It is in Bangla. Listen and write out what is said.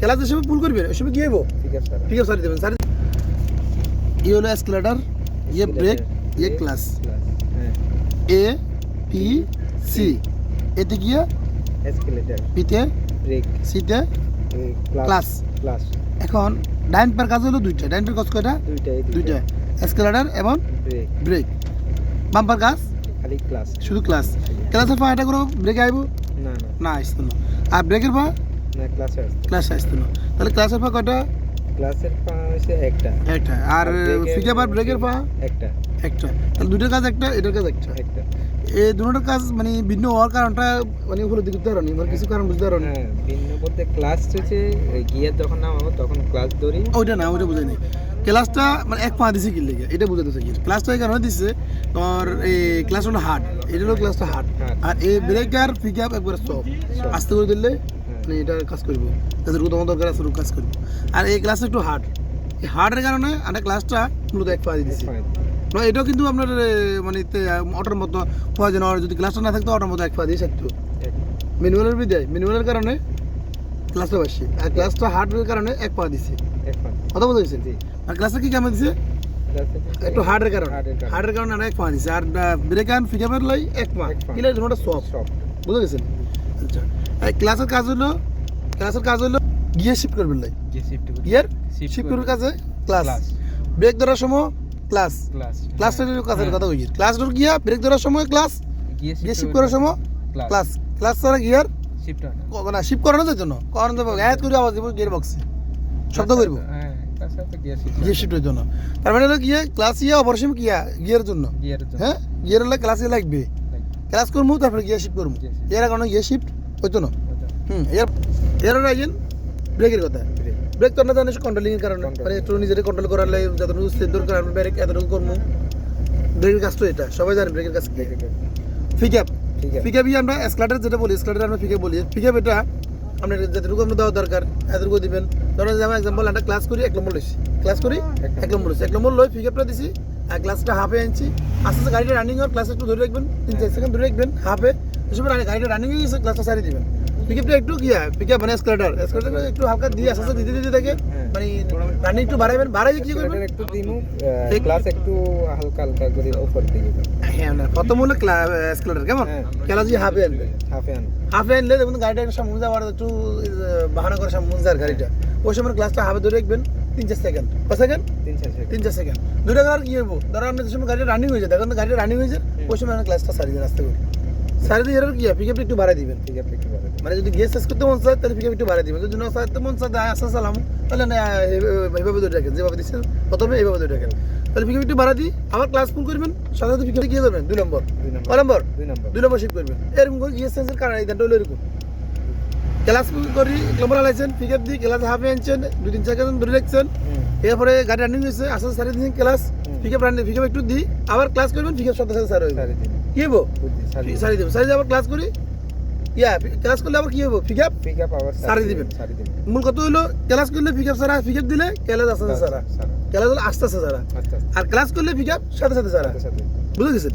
ক্লাস যে সময় পুল করবেন ওই সময় কি হইব ঠিক আছে ঠিক আছে সারি দেবেন সারি ই হলো এসকেলেটার ইয়ে ব্রেক ইয়ে ক্লাস এ পি সি এতে গিয়ে এসকেলেটর পিতে ব্রেক সিতে ক্লাস ক্লাস এখন ডাইন পার কাজ হলো দুইটা ডাইন পার কাজ কয়টা? দুইটাই দুইটা। এসকেলেটার এবং ব্রেক ব্রেক বাম্পার কাজ? খালি ক্লাস শুধু ক্লাস ক্লাসের পা এটা করে ব্রেক আইব? না না। না আসতো না আর ব্রেকের পা? না ক্লাসে আসতে ক্লাস আসতো না তাহলে ক্লাসের পা কয়টা? ক্লাসের পা হচ্ছে একটা। একটা। আর ফিকে বার ব্রেকের পা একটা। একটা। তাহলে কাজ একটা এটার কাজ একটা। একটা। এই দুটোর কাজ মানে ভিন্ন হওয়ার কারণটা মানে উপলব্ধি করতে পারো মানে কিছু কারণ বুঝতে পারো হ্যাঁ ভিন্ন বলতে ক্লাস হচ্ছে গিয়ার যখন নামাবো তখন ক্লাস ধরি। ওইটা না ওইটা বুঝাই নাই। ক্লাসটা মানে এক পা দিছে কি লেগে? এটা বুঝাতে কি ক্লাসটা এই কারণে দিচ্ছে তোর এই ক্লাস হলো হার্ড এটা হলো ক্লাসটা হার্ড আর এই ব্রেক আর পিক আপ একবারে সব আস্তে করে দিলে মানে এটা কাজ করব। যাদের তোমার দরকার আছে কাজ করব। আর এই ক্লাসটা একটু হার্ড এই হার্ডের কারণে আমরা ক্লাসটা মূলত এক পা দিয়ে দিচ্ছি না এটাও কিন্তু আপনার মানে অটোর মতো পাওয়া যায় আর যদি ক্লাসটা না থাকতো অটোর মতো এক পা দিয়ে থাকতো ম্যানুয়ালের বিদায়। ম্যানুয়ালের কারণে ক্লাসটা বাসি আর ক্লাসটা হার্ডের কারণে এক পা দিছে কথা বলতে জি। আর ক্লাসটা কি কেমন দিছে একটু হার্ডের কারণে। হার্ডের কারণে। এক পা দিছে আর ব্রেক অ্যান্ড ফিকাপের লাই এক পা এক পা। কিলাই তোমার সব সব বুঝতে গেছেন আচ্ছা। ক্লাসের কাজ হলো ক্লাসের কাজ হলো গিয়ার শিফট করবেন লাই গিয়ার শিফট করবে। করার কাজে ক্লাস ব্রেক ধরার সময় ক্লাস ক্লাস কাজের কথা কই ক্লাস ধর গিয়া ব্রেক ধরার সময় ক্লাস গিয়ে গিয়ে শিফট করার সময় ক্লাস ক্লাস ছাড়া গিয়ার শিফট হয় না। শিফট করানো যেত না। করানো যাবে করে আওয়াজ দিব গিয়ার বক্সে শব্দ করব। হ্যাঁ গিয়ার শিফটের জন্য তার মানে হলো গিয়ে ক্লাস ইয়া অপারেশন কিয়া গিয়ারের জন্য। হ্যাঁ? গিয়ার হলে ক্লাসে লাগবে। ক্লাস করব তারপরে গিয়ার শিফট করব এর কারণে গিয়ার শিফট হইতো না। হুম এর এর আইজেন ব্রেকের কথা। ব্রেক তো না জানিস কন্ট্রোলিং এর কারণে। মানে একটু নিজের কন্ট্রোল করার লাগে যতটুকু সেদ্ধ করার ব্রেক এতটুকু করব ব্রেকের কাজ তো এটা সবাই জানে ব্রেকের কাজ কি। পিক আপ পিক আপই আমরা এসকালেটার যেটা বলি এসকালেটার আমরা পিক বলি। পিক আপ এটা আপনার যতটুকু আপনার দেওয়া দরকার এতটুকু দিবেন। ধরুন যে আমরা এক্সাম্পল একটা ক্লাস করি এক নম্বর লইছি। ক্লাস করি এক এক নম্বর লইছি। এক নম্বর লই পিক আপটা দিছি আর ক্লাসটা হাফে আনছি। আস্তে আস্তে গাড়িটা রানিং হওয়ার ক্লাস একটু ধরে রাখবেন তিন চার সেকেন্ড ধরে রাখবেন হাফে গাড়িটা রানিং হয়ে গেছে ক্লাসটা সারি দিবেন। পিক আপটা একটু গিয়া পিক আপ মানে এসকালেটার এসকালেটার একটু হালকা দিয়ে আস্তে আস্তে দিতে দিতে থাকে হ্যাঁ। মানে রানিং একটু বাড়াইবেন। বাড়াই কি করবেন? একটু দিমু ক্লাস একটু হালকা হালকা করে উপর দিকে হ্যাঁ না প্রথম হলো এসকালেটার কেমন। ক্লাস হাফে আনবে হাফে আন হাফে আনলে দেখুন গাড়িটা একটু সামনে যাওয়ার একটু বাহানা করে সামনে গাড়িটা। ওই সময় গ্লাসটা হাফে ধরে রাখবেন তিন চার সেকেন্ড সেকেন্ড তিন চার সেকেন্ড দুটো কি হব ধরো আপনি যে সময় গাড়িটা রানিং হয়ে যায় দেখুন গাড়িটা রানিং হয়ে যায় ওই সময় আপনি গ্লাসটা সারি দেন আস্তে করে। দিয়ে এর কি পিক একটু বাড়াই দিবেন ঠিক আছে একটু বাড়াতে মানে যদি গিয়ে শেষ করতে মন চায় তাহলে পিক একটু বাড়াই দিবেন। যদি না চায় মন চায় আস্তে চালাম। তাহলে না এইভাবে ধরে রাখেন যেভাবে দিচ্ছেন প্রথমে এইভাবে ধরে রাখেন। তাহলে পিক একটু বাড়া দিই আবার ক্লাস ফুল করবেন সাথে সাথে গিয়ে করবেন দুই নম্বর। দুই নম্বর। দুই নম্বর। দুই শিফট করবেন। এরকম করে গিয়ে সেন্সের কারণ এই দানটা হলো এরকম। ক্লাস করি নম্বর আলাইছেন পিক আপ দিয়ে ক্লাস হাফে আনছেন দুই তিন সেকেন্ড ধরে রাখছেন। এরপরে গাড়ি রানিং হয়েছে আস্তে সারি দিন ক্লাস হুম। Pick up running pick up একটু দিই আবার ক্লাস করবেন পিক আপ সাথে সাথে সাড়ে তিন কি হব সারি দেবেন সারি আবার ক্লাস করি? ইয়া ক্লাস করলে আবার কি হব পিক আপ? পিক আপ আবার সারি দিবেন। মূল কথা হলো ক্লাস করলে পিক আপ সারা পিক আপ দিলে ক্লাস আস্তে আস্তে সারা ক্লাস হলো আস্তে আস্তে সারা আর ক্লাস করলে পিক আপ সাথে সাথে সারা বুঝে গেছেন